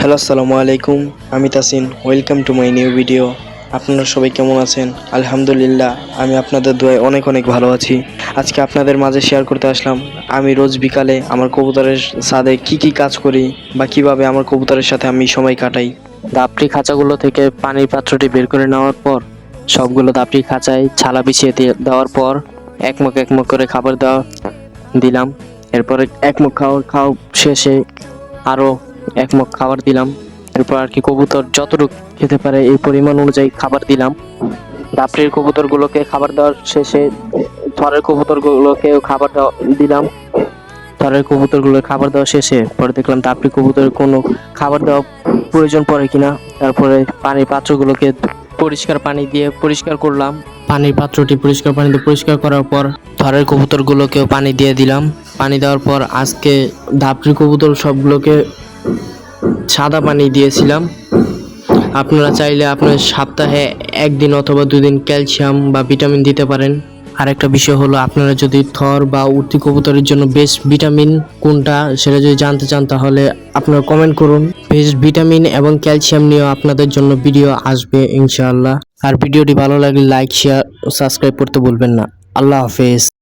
Hello, আসসালামু আলাইকুম, আমি Tasin welcome to my new video আপনারা সবাই কেমন আছেন? আলহামদুলিল্লাহ, আমি আপনাদের দোয়ায় অনেক অনেক ভালো আছি। আজকে আপনাদের মাঝে শেয়ার করতে আসলাম, আমি রোজ বিকালে আমার কবুতরের সাথে কি কি কাজ করি বা কীভাবে আমার কবুতরের সাথে আমি সময় কাটাই। দাপটি খাঁচাগুলো থেকে পানির পাত্রটি বের করে নেওয়ার পর, সবগুলো দাপটি খাঁচায় ছালা বিছিয়ে দিয়ে দেওয়ার পর এক মুখ এক করে খাবার দেওয়া দিলাম। এরপরে এক মুখ খাওয়ার খাওয়া শেষে আরও এক মুখ খাবার দিলাম। এরপর আর কি কবুতর যতটুকু খেতে পারে এই পরিমাণ অনুযায়ী খাবার দিলাম। দাপটির কবুতরগুলোকে খাবার দেওয়ার শেষে থরের কবুতরগুলোকেও খাবার দেওয়া দিলাম। থরের কবুতরগুলো খাবার দেওয়া শেষে পরে দেখলাম দাপটি কবুতরের কোনো খাবার দেওয়া প্রয়োজন পড়ে কিনা। তারপরে পানির পাত্রগুলোকে পরিষ্কার পানি দিয়ে পরিষ্কার করলাম। পানির পাত্রটি পরিষ্কার পানি দিয়ে পরিষ্কার করার পর থরের কবুতরগুলোকেও পানি দিয়ে দিলাম। পানি দেওয়ার পর আজকে ধাপড়ি কবুতর সবগুলোকে সাদা পানি দিয়েছিলাম। আপনারা চাইলে আপনার সপ্তাহে একদিন অথবা দুদিন ক্যালসিয়াম বা ভিটামিন দিতে পারেন। আরেকটা বিষয় হলো, আপনারা যদি থর বা উঠতি কবুতরের জন্য বেস্ট ভিটামিন কোনটা সেটা যদি জানতে চান, তাহলে আপনারা কমেন্ট করুন। বেস্ট ভিটামিন এবং ক্যালসিয়াম নিয়েও আপনাদের জন্য ভিডিও আসবে ইনশাআল্লাহ। আর ভিডিওটি ভালো লাগলে লাইক, শেয়ার সাবস্ক্রাইব করতে ভুলবেন না। আল্লাহ হাফেজ।